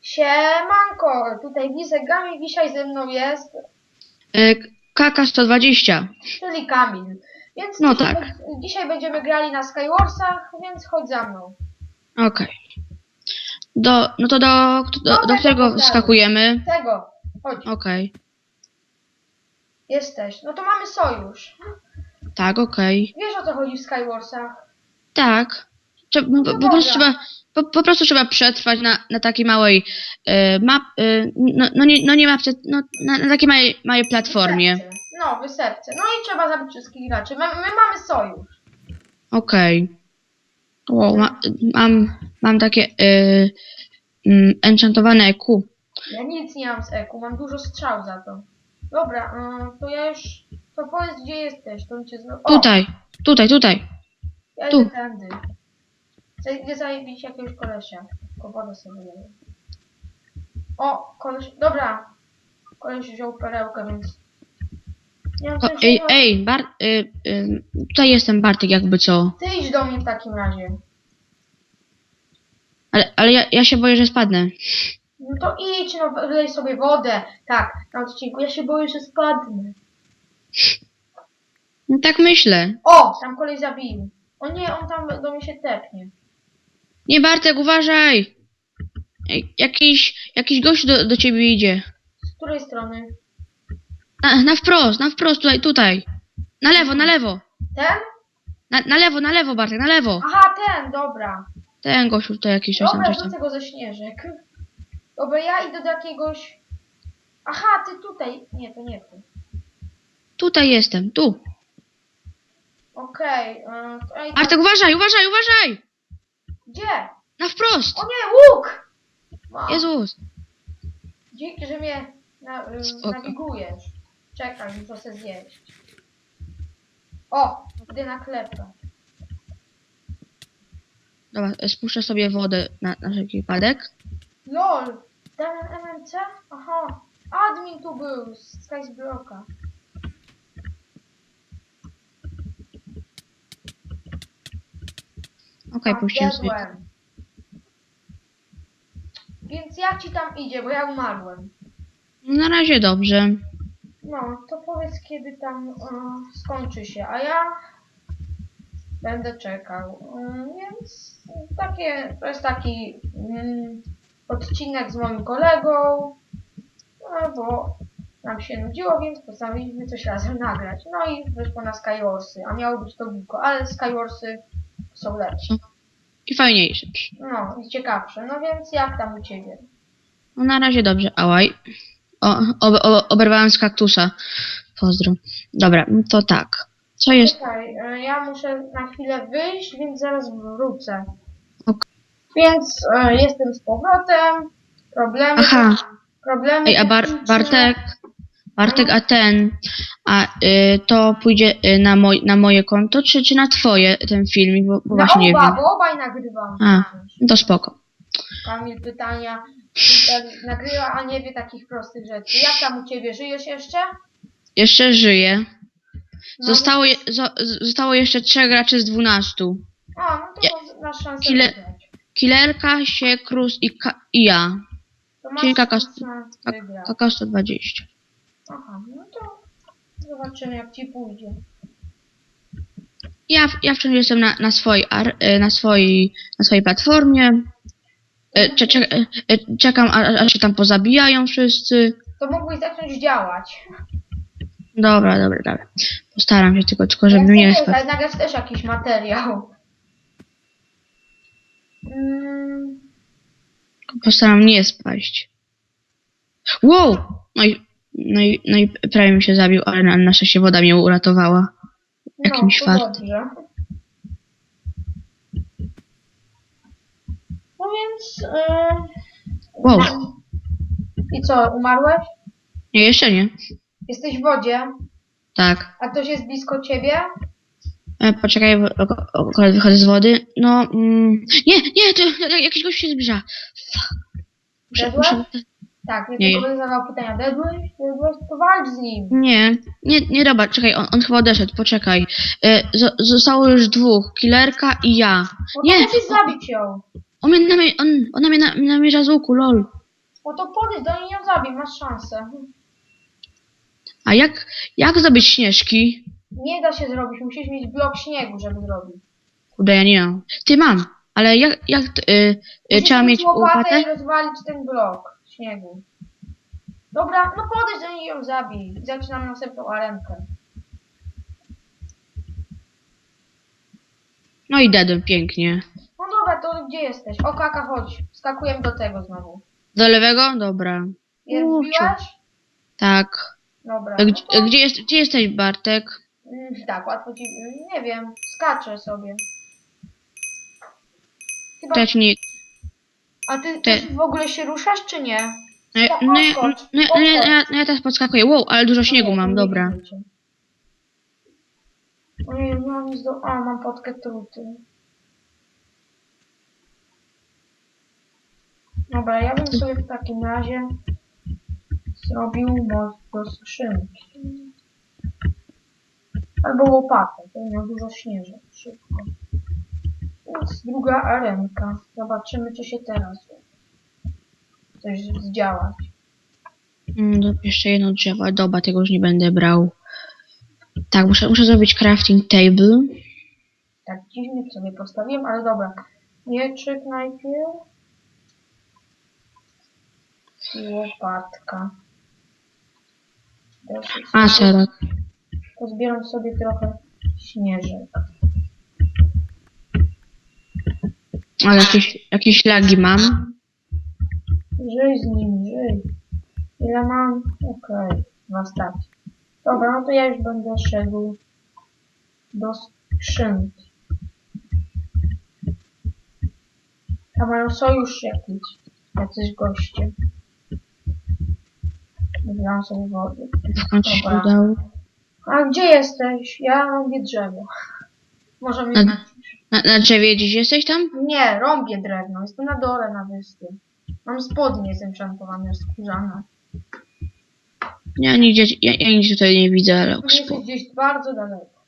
Siemanko, tutaj Wisek Gamil, dzisiaj ze mną jest, E, Kaka 120. czyli Kamil. Więc No dzisiaj, tak. be- dzisiaj będziemy grali na Skywarsach, więc chodź za mną. Okej. Do, no to do, do, do, No, którego tak, tak. wskakujemy? Tego, chodź, Okej. jesteś. No to mamy sojusz. Tak, okej. Wiesz o co chodzi w Skywarsach? Tak. Trze- po, po, prostu trzeba, po, po prostu trzeba przetrwać na, na takiej małej e, map, e, no, no, nie, no nie mapce, no, na, na takiej małej, małej platformie. Wysepce. No, wysepce. No i trzeba zabić wszystkich graczy. My, my mamy sojusz. Okej. Wow, ma, mam, mam takie e, mm, enchantowane EQ. Ja nic nie mam z EQ, mam dużo strzał za to. Dobra, y, to ja już... To powiedz gdzie jesteś, to mi cię znowu... Tutaj, tutaj, tutaj. Ja tu. idę tędy. Idę zajebić jakiegoś kolesia. Tylko wodę sobie daję. O, koleś... Dobra. Koleś wziął perełkę, więc... Nie mam O, ej, ej, Bar, y, y, tutaj jestem Bartek jakby co. Ty idź do mnie w takim razie. Ale, ale ja, ja się boję, że spadnę. No to idź, no wylej sobie wodę. Tak, na odcinku. Ja się boję, że spadnę. No tak myślę. O, tam koleś zabił. O nie, on tam do mnie się tepnie. Nie Bartek, uważaj! Ej, Jakiś, jakiś gość do, do ciebie idzie. Z której strony? Na, na wprost, na wprost, tutaj, tutaj. Na lewo, na lewo. Ten? Na, na lewo, na lewo, Bartek, na lewo. Aha, ten, dobra. Ten gościu tutaj jakiś tam, Dobra, coś tam. rzucę go ze śnieżek. Dobra, ja idę do jakiegoś... Aha, ty tutaj. Nie, to nie ty. Tutaj jestem, tu. Okej. Okay, ja idę... Bartek, uważaj, uważaj, uważaj! Gdzie? Na wprost! O nie, łuk! Ma. Jezus. Dzięki, że mnie na, y, Spoko. nawigujesz. Czekaj, muszę sobie zjeść. O, idę na klepę. Dobra, spuszczę sobie wodę na, na wszelki wypadek. LOL! Damian MMC? Aha. Admin tu był z Skysblocka. Okej, puściłem sobie. Więc jak ci tam idzie, bo ja umarłem. Na razie dobrze. No, to powiedz kiedy tam e, skończy się, a ja będę czekał. E, więc takie, to jest taki mm, odcinek z moim kolegą, no, bo nam się nudziło, więc postanowiliśmy coś razem nagrać. No i wyszło na Skywarsy, a miało być to Biko, ale Skywarsy są lepsze. I fajniejsze. No i ciekawsze. No więc jak tam u ciebie? No na razie dobrze. Ałaj. O, ob, ob, oberwałem z kaktusa. Pozdro. Dobra, no to tak. Co jest? Czekaj, e, ja muszę na chwilę wyjść, więc zaraz wrócę. Ok. Więc e, jestem z powrotem. Problemy. Aha. Problemy. Ej, a Bar. Bartek, Bartek, a ten, a y, to pójdzie y, na, moj, na moje konto, czy, czy na twoje ten filmik, bo, bo właśnie nie oba, wiem. bo obaj nagrywam. A. No to spoko. Kamil pytania nagrywa, a nie wie takich prostych rzeczy. Jak tam u ciebie? Żyjesz jeszcze? Jeszcze żyję. No, Zostało, je, zo, zostało jeszcze trzech graczy z dwunastu. A, no to Ja- masz szansę Kile- wygrać. Killerka, Siekrus i, ka, i ja. To masz czyli kaka- szansę wygrać. Kaka 120. Aha, no to zobaczymy jak ci pójdzie. Ja, ja wciąż jestem na, na, swojej, ar- y, na, swojej, na swojej platformie. Y, Cze, cze, y, czekam, aż się tam pozabijają wszyscy. To mógłbyś zacząć działać. Dobra, dobra, dobra. Postaram się tylko, tylko żeby Ja mnie nie spadł. ale nagrać też jakiś materiał. Mm, Postaram nie spaść. Wow! No i, no i, no i prawie mi się zabił, ale na, na szczęście woda mnie uratowała. Jakimś no, to fartem. dobrze. No więc... Yy, Wow. I co, umarłeś? Nie, jeszcze nie. Jesteś w wodzie? Tak. A ktoś jest blisko ciebie? E, poczekaj, bo- akurat wychodzę z wody. No, mm, nie, nie, to jak- jakiś gość się zbliża. Muszę, muszę, Tak, Nie. tylko zadawał pytania. Dedłeś? Dedłeś? To walcz z nim. nie, nie, nie, dobra, czekaj, on, on chyba odeszedł, poczekaj. E, zo, zostało już dwóch, killerka i ja. No Nie. to musisz zabić ją. On mnie namie, on, on na mnie na, namierza z łuku, lol. O to podejdź do niej i ją zabij, masz szansę. A jak, jak zdobyć śnieżki? Nie da się zrobić, musisz mieć blok śniegu, żeby zrobić. Kurde, ja nie mam. Ty mam, ale jak, jak y, y, Musisz trzeba mieć łopatę łopatę? i rozwalić ten blok śniegu. Dobra, no podejdź do niej i ją zabij. I Zaczynam następną arenkę. No i dedem, pięknie. No dobra, to gdzie jesteś? O kaka, chodź. Skakujemy do tego znowu. Do lewego? Dobra. Wbiłaś? Tak. Dobra. A no Gdzie, to- gdzie, jest, gdzie jesteś, Bartek? Mm, Tak, łatwo ci... Nie wiem, skaczę sobie. Chyba... Ci nie... A ty Ty- w ogóle się ruszasz, czy nie? No, ja- no, ja- no, ja- no, ja- podskocz. ja- no ja teraz podskakuję. Wow, ale dużo śniegu Nie, mam, dobra. Ojej, nie mam nic do... A, mam potkę truty. Dobra, ja bym sobie w takim razie zrobił most do skrzynki. Albo łopatę, to miał dużo śnieżek, szybko. Więc druga arenka. Zobaczymy, czy się teraz coś zdziałać. Mm, do- jeszcze jedno drzewo. Dobra, tego już nie będę brał. Tak, muszę, muszę zrobić crafting table. Tak dziwnie sobie postawiłem, ale dobra. Mieczyk najpierw. Łopatka. A, szereg. Pozbieram sobie trochę śnieżek. Ale jakieś, jakieś lagi mam. Żyj z nim, żyj. Ile mam? Okej, okay. starczy. Dobra, no to ja już będę szedł do skrzynki. A mają sojusz jakiś. Jacyś goście. Wziąłem sobie wody. Skąd się Dobra. udało? A gdzie jesteś? Ja robię drzewo. Może mnie Na-. Na, drzewie gdzieś jesteś tam? Nie, rąbię drewno. Jestem na dole na wyspie. Mam spodnie zenchantowane, skórzane. Ja nigdzie, ja, ja nigdzie tutaj nie widzę, ale Tu jesteś spoko. gdzieś bardzo daleko.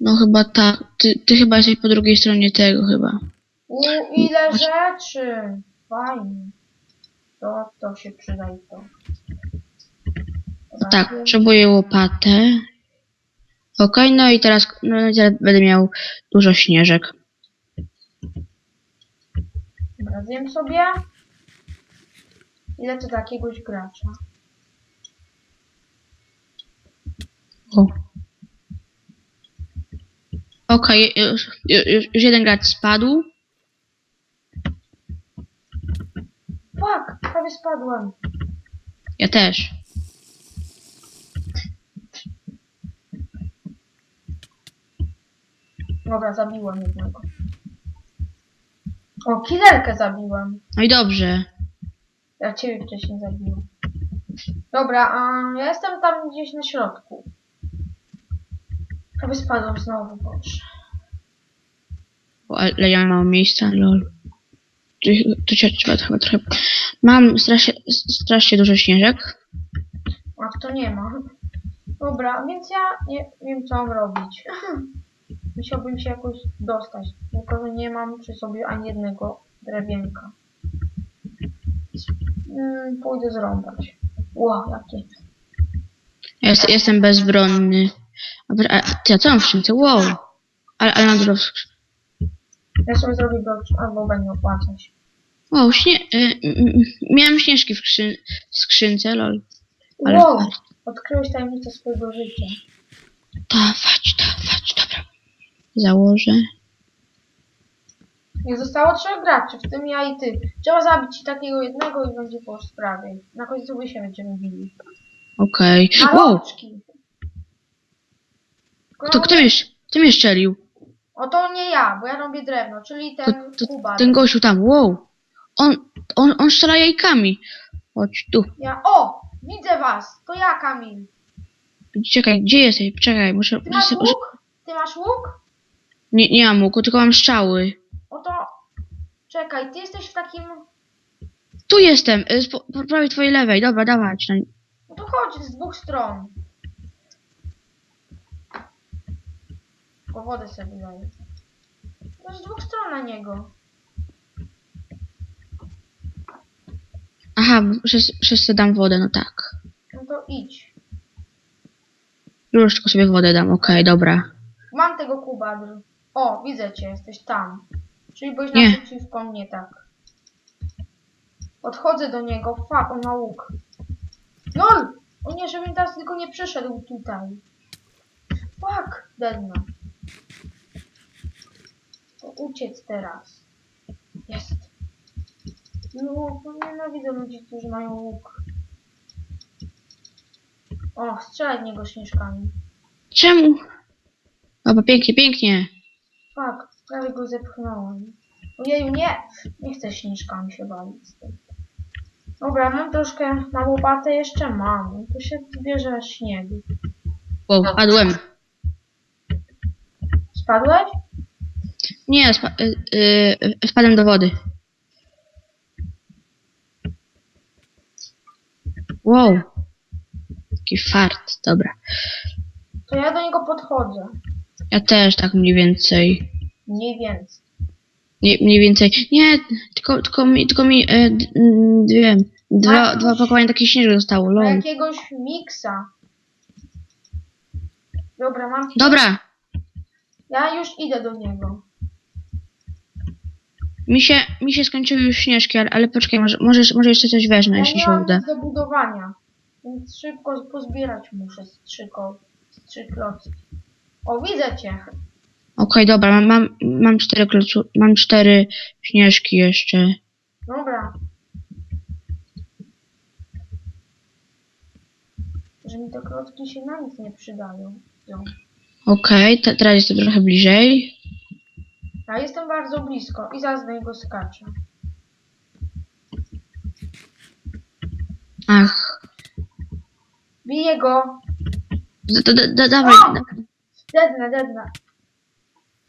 No chyba tak. Ty, ty chyba jesteś po drugiej stronie tego chyba. U, ile rzeczy! Fajnie. To, to się przyda i to. Tak, potrzebuję łopatę. Okej, no i teraz, no i teraz będę miał dużo śnieżek. Dobra, zjem sobie. I lecę do jakiegoś gracza. O. Okej, już, już, już jeden gracz spadł. Fuck, prawie spadłem. Ja też. Dobra, zabiłem jednego. O, killerkę zabiłem. No i dobrze. Ja ciebie wcześniej zabiłem. Dobra, a ja jestem tam gdzieś na środku. Prawie spadłem znowu. O, ale ja mam miejsca, lol. Tu, tu się trzeba chyba trochę... Mam strasznie, strasznie dużo śnieżek. A to nie ma. Dobra, więc ja nie wiem co mam robić. Musiałbym się jakoś dostać. Tylko, że nie mam przy sobie ani jednego drewienka. Mm, pójdę zrąbać. Wow, jakie. Ja jest, jestem bezbronny. A ty, a co mam w skrzynce? Wow. Ale, ale mam dużo... w Ja sobie zrobię blok, albo będę opłacać. Wow, śnie... Y, y, y, miałem śnieżki w, skrzyn... w skrzynce, lol. Ale Wow, odkryłeś tajemnicę swojego życia. Dawać, dawać, dobra. Założę. Nie zostało trzech graczy, w tym ja i ty. Trzeba zabić takiego jednego i będzie po sprawie. Na końcu wy się będziemy bili. Okej. Na Wow, kto, kto, mnie, kto mnie szczelił? O to nie ja, bo ja robię drewno, czyli To, ten to, Kuba. ten gościu tam, wow. On, on, on strzela jajkami. Chodź tu. Ja, o! Widzę was! To ja, Kamil. Czekaj, gdzie jesteś? Czekaj, muszę... Ty masz muszę łuk? Ty masz łuk? Nie, nie mam łuku, tylko mam strzały. Oto... Czekaj, ty jesteś w takim... Tu jestem, y, po, prawej twojej lewej. Dobra, dawać. No, No to chodź z dwóch stron. Po wodę sobie daję. No z dwóch stron na niego. Aha, przez, to dam wodę, no tak. No to idź. Już tylko sobie wodę dam, okej, dobra. Mam tego kubadr. O, widzę cię, jesteś tam. Czyli byłeś Nie. naprzeciwko mnie, tak. Podchodzę do niego, fuck, on ma łuk. LOL! O nie, żebym teraz tylko nie przyszedł tutaj. Fuck, dedno. To uciec teraz. Jest. No, nienawidzę ludzi, którzy mają łuk. O, strzelaj w niego śnieżkami. Czemu? Dobra, pięknie, pięknie. Fuck, prawie go zepchnąłem. Ojeju, nie! Nie chcę śnieżkami się bawić. z tym. Dobra, mam troszkę na łopatę, jeszcze mam. To się zbierze śnieg. Wow, padłem. Spadłeś? Nie, spa y, y, spadłem do wody. Wow. Taki fart, dobra. To ja do niego podchodzę. Ja też tak mniej więcej. Mniej więcej. Nie, mniej więcej. Nie, tylko, tylko mi, tylko mi e, d, m, dwie, dwa, dwa pakowania takich śnieżek zostało, Ma lol. jakiegoś miksa. Dobra, mam... Dobra, Ja już idę do niego. mi się, mi się skończyły już śnieżki, ale, ale poczekaj, może, może, może jeszcze coś wezmę, Ja jeśli nie się mam uda. nic do budowania. Więc szybko pozbierać muszę z trzy, ko- z trzy klocki. O, widzę cię. Okej, dobra, mam, mam, mam cztery klocu, mam cztery śnieżki jeszcze. Dobra. Że mi te klocki się na nic nie przydają. No. Okej, te, teraz jestem trochę bliżej. Ja jestem bardzo blisko i zaraz do niego skaczę. Ach, Biję go. da, da, da, dawaj. Da, Dednę, dednę.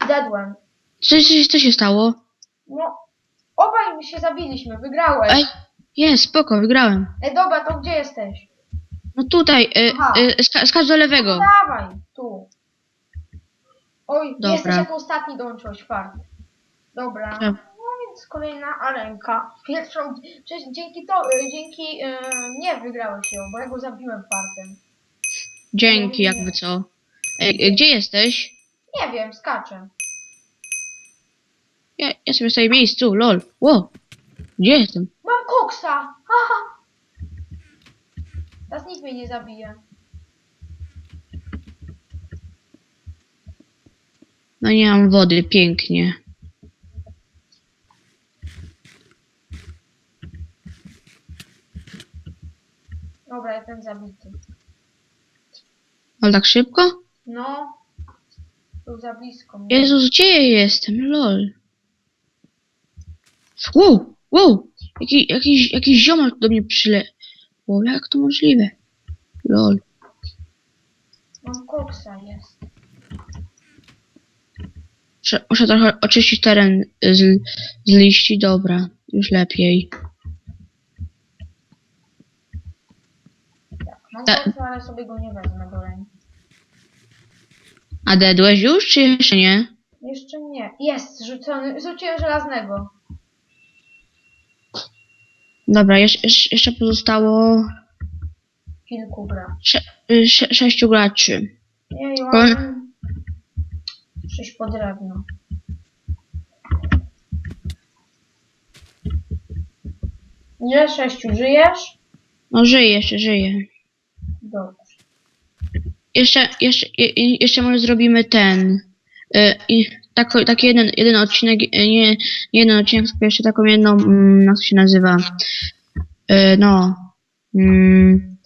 Dedłem. co, co, co się stało? No. Obaj się zabiliśmy, wygrałeś. Ej, jest, spoko, wygrałem. Ej, dobra, to gdzie jesteś? No tutaj, y, Aha. y, ska, skacz do lewego. Dawaj, tu. Oj, Dobra. jesteś jako ostatni dołączyłeś fart. Dobra. Dobra. No więc kolejna arenka. Pierwszą, przecież dzięki to, y, dzięki, y, nie wygrałeś ją, bo ja go zabiłem fartem. Dzięki, jakby co. Ej, y, gdzie jesteś? Nie wiem, skaczę. Ja, ja sobie stoję w miejscu, lol. Wow, gdzie jestem? Mam koksa! Haha! Teraz nikt mnie nie zabije. No nie mam wody, pięknie. Dobra, jestem zabity. Ale tak szybko? No. Był za blisko mnie. Jezus, gdzie ja jestem? Lol. Wow, wow! Jaki, jakiś, jakiś ziomal do mnie przyle... Wow, jak to możliwe? Lol. Mam koksa, jest. Muszę, muszę trochę oczyścić teren z, z liści, dobra. Już lepiej. Tak, mam Ta- koksa, ale sobie go nie wezmę do ręki. A dedłeś już, czy jeszcze nie? Jeszcze nie. Jest, rzucony. Rzuciłem żelaznego. Dobra, jeszcze, jeszcze pozostało Kilku gra. sze, y, sze, sześciu graczy. Oj. mam... Przyjść po drewno. Nie, sześciu, żyjesz? No żyje, jeszcze żyje. Dobrze. Jeszcze, jeszcze, je- je- jeszcze może zrobimy ten. Y, i tak, taki jeden, jeden odcinek, y, nie, nie jeden odcinek, tylko jeszcze taką jedną, mm, jak to się nazywa? Y, no. Mm,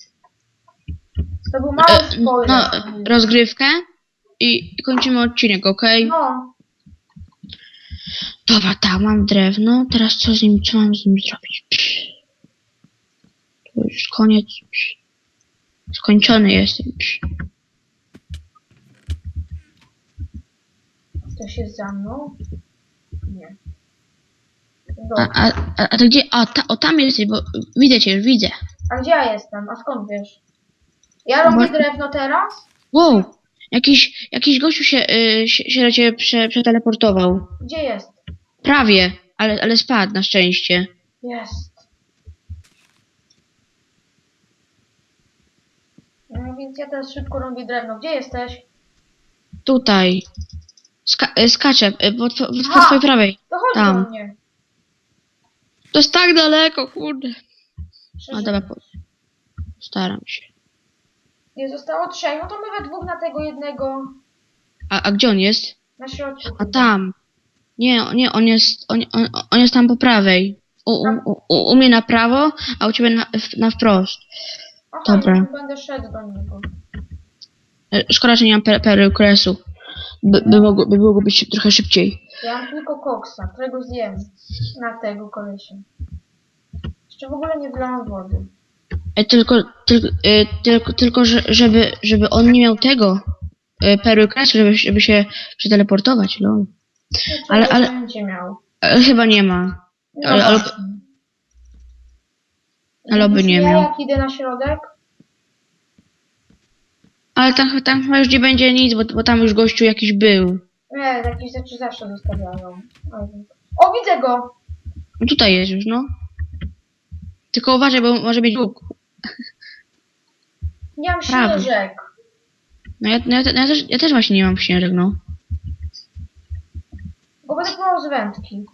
To był mały spoiler. no, rozgrywkę i kończymy odcinek, okej? No, Dobra, tak, mam drewno. Teraz co z nim, co mam z nim zrobić? To już koniec. Skończony jestem. To się za mną? Nie. A, a, a to gdzie? A ta, o tam jesteś, bo widzę cię, już widzę. A gdzie ja jestem? A skąd wiesz? Ja robię drewno teraz? Wow! Jakiś, jakiś gościu się, y, się, się prze, przeteleportował. Gdzie jest? Prawie, ale, ale spadł na szczęście. Jest. No więc ja teraz szybko robię drewno. Gdzie jesteś? Tutaj. Ska e, skaczę, e, po, po, po, twojej prawej. To chodź Tam. do mnie. To jest tak daleko, kurde. A dobra, po... staram się. Nie zostało trzech, no to my we dwóch na tego jednego A, a gdzie on jest? na środku. A tam. Nie, nie, on jest, on, on, on jest tam po prawej. U, u, u, u mnie na prawo, a u ciebie na, w- na wprost. Aha, Dobra. będę szedł do niego. E, Szkoda, że nie mam per, pery kresu. By, by, mogło, by mogło być trochę szybciej. Ja mam tylko koksa, którego zjem na tego kolesia. Jeszcze w ogóle nie wlałam wody. E, tylko, tylko, e, tylko, tylko że, żeby, żeby on nie miał tego e, perły kresu, żeby, żeby się przeteleportować. Lol. Ale- Ale, ale- będzie miał. E, chyba nie ma. No Ale- ale- właśnie. ale oby nie ja, miał. jak idę na środek? Ale tam, tam chyba już nie będzie nic, bo, bo tam już gościu jakiś był. Nie, jakieś rzeczy zawsze zostawiają. O, widzę go! No tutaj jest już, no. Tylko uważaj, bo może mieć łuk. Nie mam Prawy. śnieżek. No ja, no ja, te- no ja, też, ja też właśnie nie mam śnieżek, no. Bo będę próbował z wędki.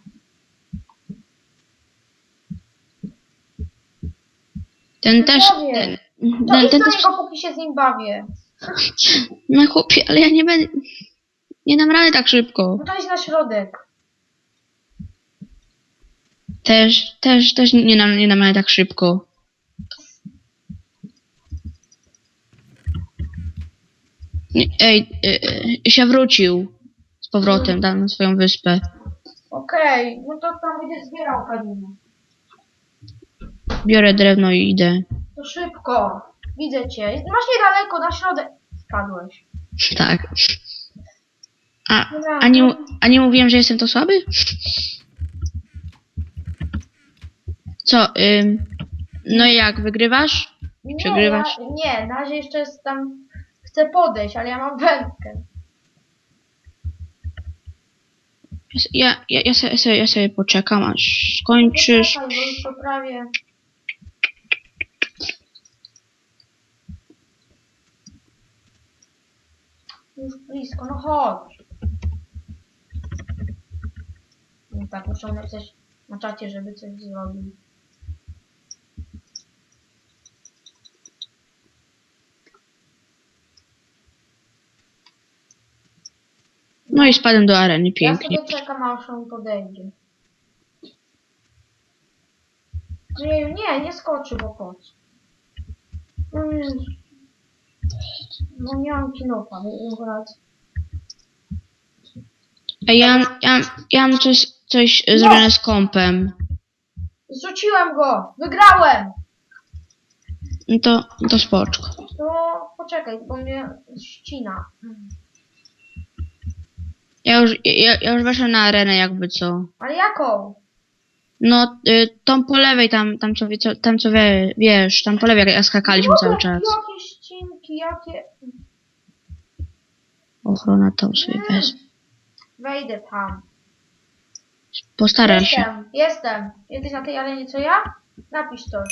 Ten też... Ten, ten, idź ten do też... niego, póki się z nim bawię. No chłopie, ale ja nie będę... Nie dam rady tak szybko. No to idź na środek. Też, też, też nie dam, nie dam rady tak szybko. Nie, Ej, y, y, się wrócił z powrotem tam na swoją wyspę. Okej, no to tam będzie zbierał kaninę. Biorę drewno i idę. To szybko. Widzę cię. Masz niedaleko, na środek. Spadłeś. Tak. A, a, nie, a nie mówiłem, że jestem to słaby? Co, ym, no i jak, wygrywasz? Nie, Przegrywasz? Ja, nie, na razie jeszcze jest tam... Chcę podejść, ale ja mam wędkę. Ja, ja, ja, sobie, ja, sobie, ja sobie poczekam, aż skończysz. Poczekaj, bo już to prawie... Już blisko, no chodź. No tak, muszę napisać na czacie, żeby coś zrobił. No i spadłem do areny, pięknie. Ja sobie czekam, aż on podejdzie. Nie, nie, nie skoczy, bo po co? No. No nie mam kinopa, grać. Ej, ja, ja, ja mam coś, coś e, zrobione z kompem. Zrzuciłem go! Wygrałem! No to, no to spoczko. To poczekaj, bo mnie ścina. Ja już, ja, ja już weszłem na arenę jakby co. Ale jaką? No, y, tą po lewej tam, tam co, wie- co, tam co wie, wiesz, tam po lewej jak, skakaliśmy cały Jakie- czas. Jakie... Ochrona to sobie. Wejdę tam. Postaram się. Jestem, jestem. Jesteś na tej arenie co ja? Napisz coś.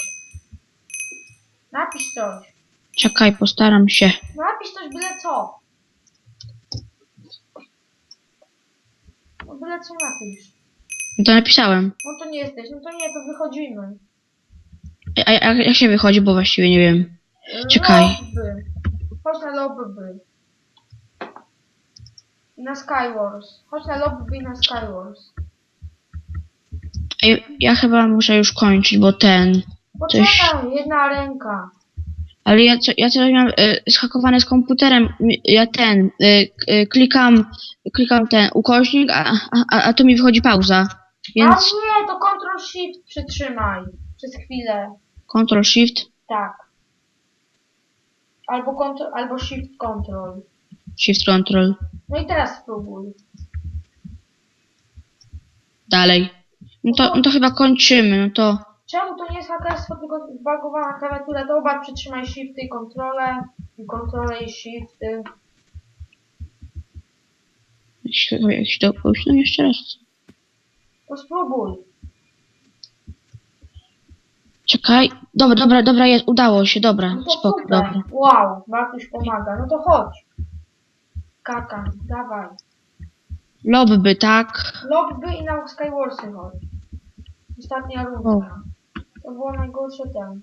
Napisz coś. Czekaj, postaram się. No napisz coś byle co. No byle co napisz. No to napisałem. No to nie jesteś, no to nie, to wychodzimy. A, a jak się wychodzi, bo właściwie nie wiem. Czekaj. Lobby. Chodź na lobby. Na Skywars. Chodź na lobby na Skywars. Ej, ja chyba muszę już kończyć, bo ten. Poczekaj, jedna ręka. Ale ja, co, ja coś mam y, zhakowane z komputerem. Ja ten. Y, y, klikam, klikam ten ukośnik, a, a, a tu mi wychodzi pauza. Więc A nie, to Ctrl Shift przytrzymaj. Przez chwilę. Ctrl Shift. Tak. Albo, kontro, albo Shift Control. Shift Control. No i teraz spróbuj. Dalej. No to, no to chyba kończymy. No to. Czemu to nie jest hakerstwo, tylko zbagowana klawiatura? To oba przytrzymaj Shifty i kontrolę. I kontrolę i Shifty. Jakiś, jakiś dopust. No jeszcze raz. To spróbuj. Czekaj. dobra, dobra, dobra, jest, udało się, dobra, No to spoko, super. dobra. Wow, Bartuś pomaga. No to chodź. Kakan, dawaj. Lobby, tak? Lobby i na Skywarsy chodź. Ostatnia runda. To było najgorsze ten.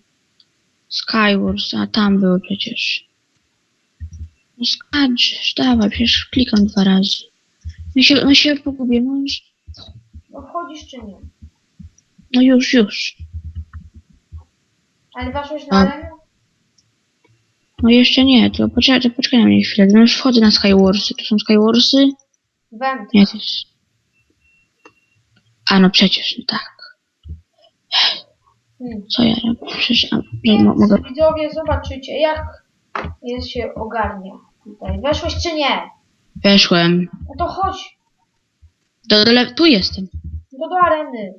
Skywars, a tam było przecież. No skacz, dawaj, przecież klikam dwa razy. No się, no się pogubię, no już, No wchodzisz czy nie? no już, już. Ale weszłeś na A. arenę? No jeszcze nie, to poczekaj, to poczekaj na mnie chwilę. No już wchodzę na Skywarsy. To są Skywarsy? Węd. Nie, to jest... A no przecież, no tak. Hmm. Co ja robię? Przecież, a, że mo mogę... Widzowie, zobaczycie jak jest się ogarnia tutaj. Weszłeś czy nie? Weszłem. No to chodź Do, do, le- tu jestem. do, do areny.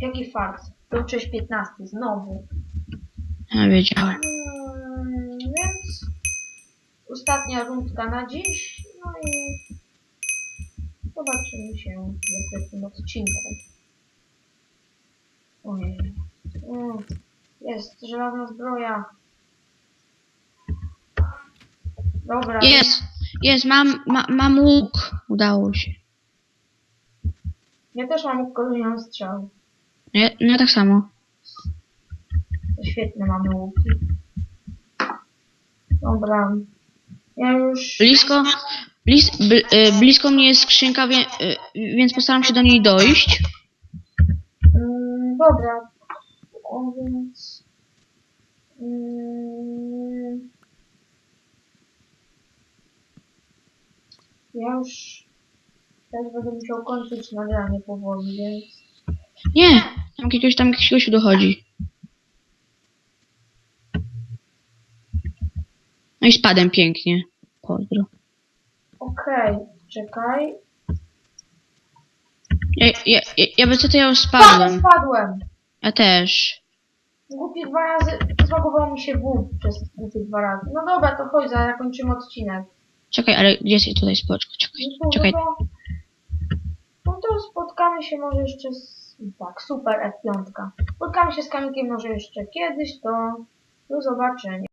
Jaki fart. To 15 znowu. Ja wiedziałem. Mm, więc ostatnia rundka na dziś. No i zobaczymy się w następnym odcinku. Ojej. Mm, jest żelazna zbroja. Dobra. Jest, jest, mam, ma, mam łuk. Udało się. Ja też mam ukolonią strzał. No, ja, no ja tak samo. Świetne mamy łuki. Dobra. Ja już... Blisko, blis, bl, y, blisko mnie jest skrzynka, wie, y, więc postaram się do niej dojść. Mm, dobra. O, więc... Mm, ja już też będę musiał kończyć nagranie powoli, więc... Nie, jakiegoś, tam jakiegoś dochodzi. No i spadłem pięknie. Pozdro. Okej, czekaj. Ja, ja, ja, ja by co to ja już Spadłem, spadłem. spadłem! Ja też. Głupie dwa razy, zbagowało mi się wód przez głupie dwa razy. No dobra, to chodź, zakończymy odcinek. Czekaj, ale gdzie jest tutaj spoczko? Czekaj, No to, czekaj. no to, no to spotkamy się może jeszcze z... Tak, super F5. Spotkamy się z Kamilkiem może jeszcze kiedyś, to do zobaczenia.